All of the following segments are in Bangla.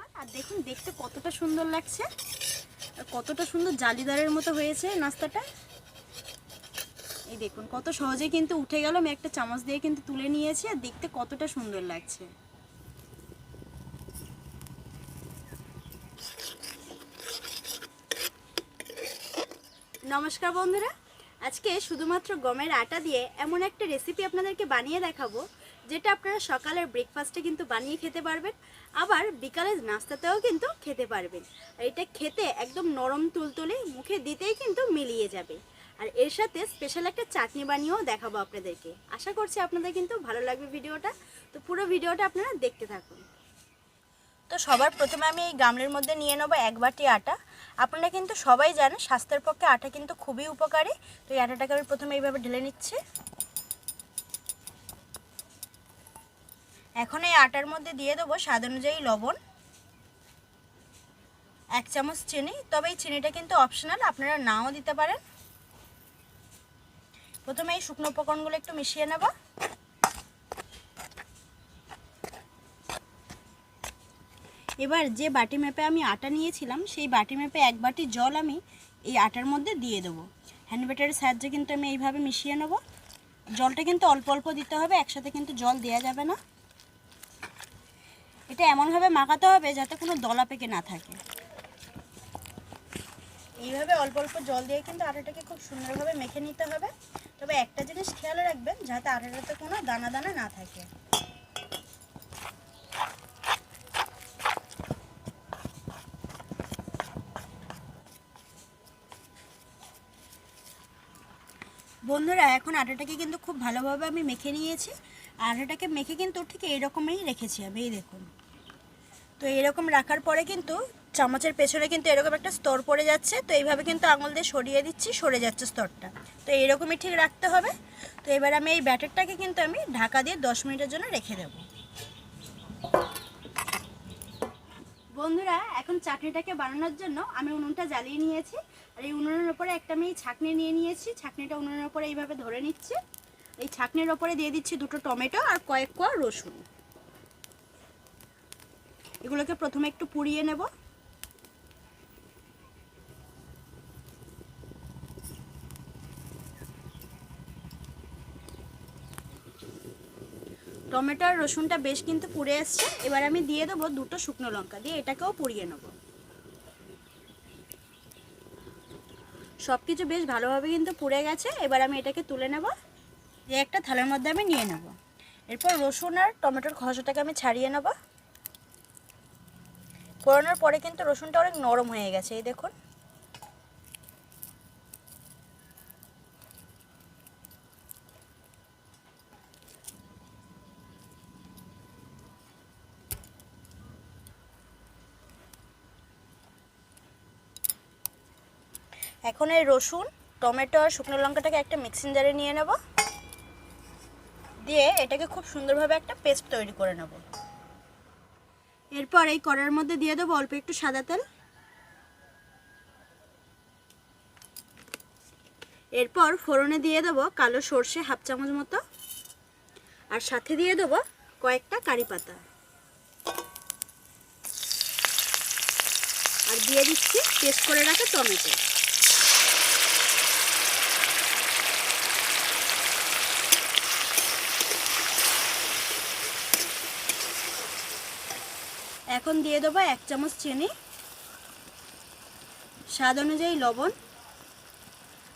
আমার আর দেখুন, দেখতে কতটা সুন্দর লাগছে। আর কতটা সুন্দর জালিদারের মতো হয়েছে নাস্তাটা। এই দেখুন, কত সহজে কিন্তু উঠে গেল। আমি একটা চামচ দিয়ে কিন্তু তুলে নিয়েছি, আর দেখতে কতটা সুন্দর লাগছে। নমস্কার বন্ধুরা, আজকে শুধুমাত্র গমের আটা দিয়ে এমন একটা রেসিপি আপনাদেরকে বানিয়ে দেখাবো। যেটা আপনারা সকালের ব্রেকফাস্টে কিন্তু বানিয়ে খেতে পারবেন, আবার বিকালের নাস্তাতেও কিন্তু খেতে পারবেন। আর এটা খেতে একদম নরম তুলতুলে মুখে দিতেই কিন্তু মিলিয়ে যাবে। আর এর সাথে স্পেশাল একটা চাটনি বানিয়েও দেখাবো আপনাদেরকে। আশা করছি আপনাদের কিন্তু ভালো লাগবে ভিডিওটা। তো পুরো ভিডিওটা আপনারা দেখতে থাকুন। তো সবার প্রথমে আমি এই গামলের মধ্যে নিয়ে নেব এক বাটি আটা। আপনারা কিন্তু সবাই জানেন, স্বাস্থ্যের পক্ষে আটা কিন্তু খুবই উপকারী। তো এই আটাটাকে আমি প্রথমে এইভাবে ঢেলে নিচ্ছি। এখন এই আটার মধ্যে দিয়ে দেবো স্বাদ অনুযায়ী লবণ, এক চামচ চিনি। তবে এই চিনিটা কিন্তু অপশনাল আপনারা নাও দিতে পারেন। প্রথমে এই শুকনো উপকরণগুলো একটু মিশিয়ে নেব। এবার যে বাটি মেপে আমি আটা নিয়েছিলাম, সেই বাটি মেপে এক বাটি জল আমি এই আটার মধ্যে দিয়ে দেবো। হ্যান্ড ব্যাটারের সাহায্যে কিন্তু আমি এইভাবে মিশিয়ে নেব। জলটা কিন্তু অল্প অল্প দিতে হবে, একসাথে কিন্তু জল দেওয়া যাবে না। এটা এমনভাবে মাখাতে হবে যাতে কোনো দলা পেকে না থাকে। এইভাবে অল্প অল্প জল দিয়ে কিন্তু আটাটাকে খুব সুন্দরভাবে মেখে নিতে হবে। তবে একটা জিনিস খেয়াল রাখবেন যাতে আটাটাতে কোনো দানা দানা না থাকে। বন্ধুরা এখন আটাটাকে কিন্তু খুব ভালোভাবে আমি মেখে নিয়েছি। আটাটাকে মেখে কিন্তু ঠিক এইরকমই রেখেছি আমি এই দেখুন। তো এরকম রাখার পরে কিন্তু চামচের পেছনে কিন্তু এরকম একটা স্তর পড়ে যাচ্ছে। তো এইভাবে কিন্তু আঙুল দিয়ে সরিয়ে দিচ্ছি, সরে যাচ্ছে স্তরটা। তো এইরকমই ঠিক রাখতে হবে। তো এবার আমি এই ব্যাটারটাকে কিন্তু আমি ঢাকা দিয়ে দশ মিনিটের জন্য রেখে দেব। বন্ধুরা, এখন চাটনিটাকে বানানোর জন্য আমি উনুনটা জ্বালিয়ে নিয়েছি। আর এই উনুনের ওপরে একটা আমি ছাকনি নিয়ে নিয়েছি। ছাকনিটা উনুনের ওপরে এইভাবে ধরে নিচ্ছি। এই ছাকনির ওপরে দিয়ে দিচ্ছি দুটো টমেটো আর কয়েক কোয়া রসুন। এগুলোকে প্রথমে একটু পুড়িয়ে নেব। টমেটো আর রসুনটা বেশ কিন্তু পুড়ে এসছে। এবার আমি দিয়ে দেবো দুটো শুকনো লঙ্কা দিয়ে এটাকেও পুড়িয়ে নেব। সব কিছু বেশ ভালোভাবে কিন্তু পুড়ে গেছে। এবার আমি এটাকে তুলে নেব। দিয়ে একটা থালার মধ্যে আমি নিয়ে নেব। এরপর রসুন আর টমেটোর খসাটাকে আমি ছাড়িয়ে নেব। পোড়ানোর পরে কিন্তু রসুনটা অনেক নরম হয়ে গেছে, এই দেখুন। এখন এই রসুন, টমেটো আর শুকনো লঙ্কাটাকে একটা মিক্সিং জারে নিয়ে নেব। দিয়ে এটাকে খুব সুন্দরভাবে একটা পেস্ট তৈরি করে নেব। এরপর এই কড়ার মধ্যে দিয়ে দেবো অল্প একটু সাদা তেল। এরপর ফোড়নে দিয়ে দেবো কালো সর্ষে হাফ চামচ মতো। আর সাথে দিয়ে দেবো কয়েকটা কারি পাতা। আর দিয়ে দিচ্ছি পেস্ট করে রাখা টমেটো। এখন দিয়ে দেবো এক চামচ চিনি, স্বাদ অনুযায়ী লবণ,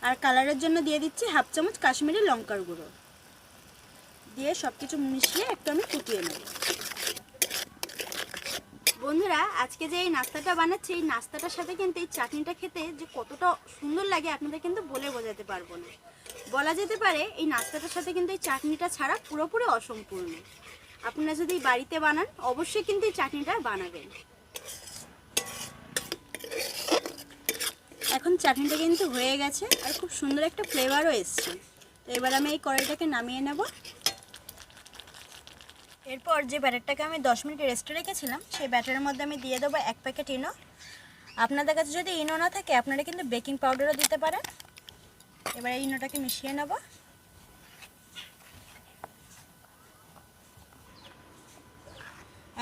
আর কালারের জন্য দিয়ে দিচ্ছি হাফ চামচ কাশ্মীরি লঙ্কার গুঁড়ো। দিয়ে সব কিছু মিশিয়ে একটু আমি ফুটিয়ে নেব। বন্ধুরা, আজকে যে এই নাস্তাটা বানাচ্ছি, এই নাস্তাটার সাথে কিন্তু এই চাটনিটা খেতে যে কতটা সুন্দর লাগে আপনাদের কিন্তু বলে বোঝাতে পারব না। বলা যেতে পারে, এই নাস্তাটার সাথে কিন্তু এই চাটনিটা ছাড়া পুরোপুরি অসম্পূর্ণ। আপনারা যদি বাড়িতে বানান, অবশ্যই কিন্তু এই চাটনিটা বানাবেন। এখন চাটনিটা কিন্তু হয়ে গেছে, আর খুব সুন্দর একটা ফ্লেভারও এসছে। তো এবার আমি এই কড়াইটাকে নামিয়ে নেব। এরপর যে ব্যাটারটাকে আমি দশ মিনিট রেস্টে রেখেছিলাম, সেই ব্যাটারের মধ্যে আমি দিয়ে দেবো এক প্যাকেট ইনো। আপনাদের কাছে যদি ইনো না থাকে, আপনারা কিন্তু বেকিং পাউডারও দিতে পারেন। এবার এই ইনোটাকে মিশিয়ে নেব।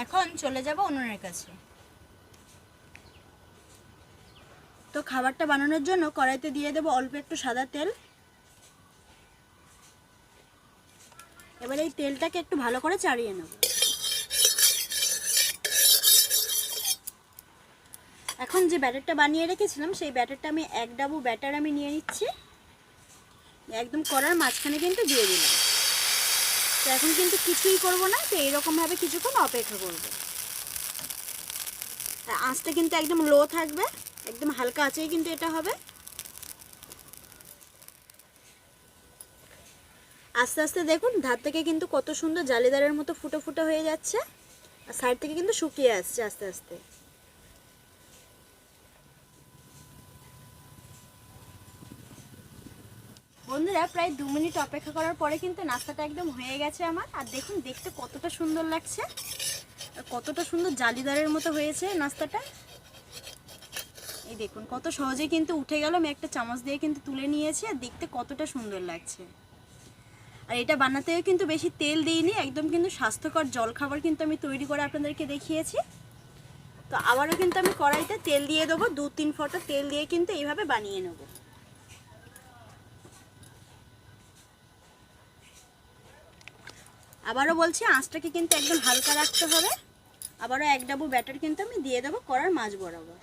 এখন চলে যাব উনুনের কাছে। তো খাবারটা বানানোর জন্য কড়াইতে দিয়ে দেবো অল্প একটু সাদা তেল। এবার এই তেলটাকে একটু ভালো করে চাড়িয়ে নেব। এখন যে ব্যাটারটা বানিয়ে রেখেছিলাম, সেই ব্যাটারটা আমি এক ডাবু ব্যাটার আমি নিয়ে নিচ্ছি। একদম করার মাঝখানে কিন্তু দিয়ে দিলাম। তো এখন কিন্তু কিছুই করব না, তো এইরকমভাবে কিছুক্ষণ অপেক্ষা করব। আর আঁচটা কিন্তু একদম লো থাকবে, একদম হালকা আঁচেই কিন্তু এটা হবে। আস্তে আস্তে দেখুন, ধার থেকে কিন্তু কত সুন্দর জালিদারের মতো ফুটো ফুটো হয়ে যাচ্ছে, আর সাইড থেকে কিন্তু শুকিয়ে আসছে আস্তে আস্তে। বন্ধুরা, প্রায় দু মিনিট অপেক্ষা করার পরে কিন্তু নাস্তাটা একদম হয়ে গেছে আমার। আর দেখুন, দেখতে কতটা সুন্দর লাগছে। কতটা সুন্দর জালিদারের মতো হয়েছে নাস্তাটা। এই দেখুন, কত সহজে কিন্তু উঠে গেল। আমি একটা চামচ দিয়ে কিন্তু তুলে নিয়েছি আর দেখতে কতটা সুন্দর লাগছে। আর এটা বানাতেও কিন্তু বেশি তেল দিইনি, একদম কিন্তু স্বাস্থ্যকর জলখাবার কিন্তু আমি তৈরি করে আপনাদেরকে দেখিয়েছি। তো আবারও কিন্তু আমি কড়াইতে তেল দিয়ে দেবো দু তিন ফোঁটা তেল দিয়ে কিন্তু এইভাবে বানিয়ে নেব। আবারও বলছি, আঁচটাকে কিন্তু একদম হালকা রাখতে হবে। আবারও এক ডাবু ব্যাটার কিন্তু আমি দিয়ে দেবো কড়ার মাছ বরাবর।